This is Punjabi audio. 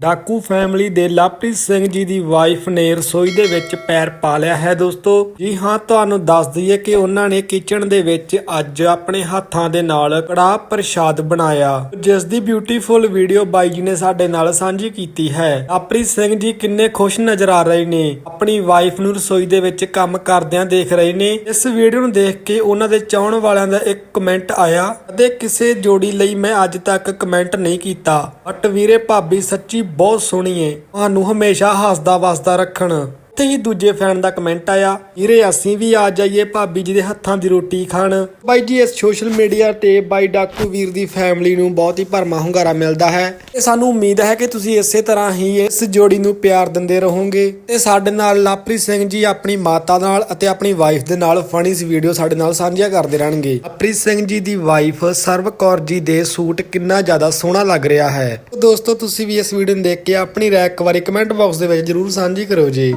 ਡਾਕੂ ਫੈਮਿਲੀ ਦੇ ਲਵਪ੍ਰੀਤ ਸਿੰਘ ਜੀ ਦੀ ਵਾਈਫ ਨੇ ਰਸੋਈ ਦੇ ਵਿੱਚ ਪੈਰ ਪਾ ਲਿਆ ਹੈ ਦੋਸਤੋ। ਜੀ ਹਾਂ, ਤੁਹਾਨੂੰ ਦੱਸ ਦਈਏ ਕਿ ਉਹਨਾਂ ਨੇ ਕਿਚਨ ਦੇ ਵਿੱਚ ਅੱਜ ਆਪਣੇ ਹੱਥਾਂ ਦੇ ਨਾਲ ਕੜਾਹ ਪ੍ਰਸ਼ਾਦ ਬਣਾਇਆ। ਜਿਸ ਦੀ ਬਿਊਟੀਫੁਲ ਵੀਡੀਓ ਬਾਈ ਜੀ ਨੇ ਸਾਡੇ ਨਾਲ ਸਾਂਝੀ ਕੀਤੀ ਹੈ। ਲਵਪ੍ਰੀਤ ਸਿੰਘ ਜੀ ਕਿੰਨੇ ਖੁਸ਼ ਨਜ਼ਰ ਆ ਰਹੇ ਨੇ। ਆਪਣੀ ਵਾਈਫ ਨੂੰ ਰਸੋਈ ਦੇ ਵਿੱਚ ਕੰਮ ਕਰਦਿਆਂ ਦੇਖ ਰਹੇ ਨੇ। ਇਸ ਵੀਡੀਓ ਨੂੰ ਦੇਖ ਕੇ ਉਹਨਾਂ ਦੇ ਚਾਹਣ ਵਾਲਿਆਂ ਦਾ ਇੱਕ ਕਮੈਂਟ ਆਇਆ ਅਤੇ ਕਿਸੇ ਜੋੜੀ ਲਈ ਮੈਂ ਅੱਜ ਤੱਕ ਕਮੈਂਟ ਨਹੀਂ ਕੀਤਾ। ਬਟ ਵੀਰੇ, ਭਾਬੀ ਸੱਚੀ ਬਹੁਤ ਸੋਹਣੀ ਏ। ਤੁਹਾਨੂੰ ਹਮੇਸ਼ਾ ਹੱਸਦਾ ਵਸਦਾ ਰੱਖਣ। ਤੇ ਹੀ ਦੂਜੇ ਫੈਨ ਦਾ ਕਮੈਂਟ ਆਇਆ ਵੀਰੇ ਅਸੀਂ ਵੀ ਆ ਜਾਈਏ ਭਾਬੀ ਜੀ ਦੇ ਹੱਥਾਂ ਦੀ ਰੋਟੀ ਖਾਣ। ਬਾਈ ਜੀ, ਇਸ ਸੋਸ਼ਲ ਮੀਡੀਆ ਤੇ ਬਾਈ ਡਾਕੂ ਵੀਰ ਦੀ ਫੈਮਿਲੀ ਨੂੰ ਬਹੁਤ ਹੀ ਭਰਮਾ ਹੁੰਗਾਰਾ ਮਿਲਦਾ ਹੈ। ਤੇ ਸਾਨੂੰ ਉਮੀਦ ਹੈ ਕਿ ਤੁਸੀਂ ਇਸੇ ਤਰ੍ਹਾਂ ਹੀ ਇਸ ਜੋੜੀ ਨੂੰ ਪਿਆਰ ਦਿੰਦੇ ਰਹੋਗੇ। ਤੇ ਸਾਡੇ ਨਾਲ ਲਾਪ੍ਰੀਤ ਸਿੰਘ ਜੀ ਆਪਣੀ ਮਾਤਾ ਨਾਲ ਅਤੇ ਆਪਣੀ ਵਾਈਫ ਦੇ ਨਾਲ ਫਨੀ ਵੀਡੀਓ ਸਾਡੇ ਨਾਲ ਸਾਂਝੀਆਂ ਕਰਦੇ ਰਹਿਣਗੇ। ਲਾਪ੍ਰੀਤ ਸਿੰਘ ਜੀ ਦੀ ਵਾਈਫ ਸਰਵ ਕੌਰ ਜੀ ਦੇ ਸੂਟ ਕਿੰਨਾ ਜ਼ਿਆਦਾ ਸੋਹਣਾ ਲੱਗ ਰਿਹਾ ਹੈ। ਦੋਸਤੋ, ਤੁਸੀਂ ਵੀ ਇਸ ਵੀਡੀਓ ਨੂੰ ਦੇਖ ਕੇ ਆਪਣੀ ਰਾਏ ਇੱਕ ਵਾਰੀ ਕਮੈਂਟ ਬਾਕਸ ਦੇ ਵਿੱਚ ਜਰੂਰ ਸਾਂਝੀ ਕਰੋ ਜੀ।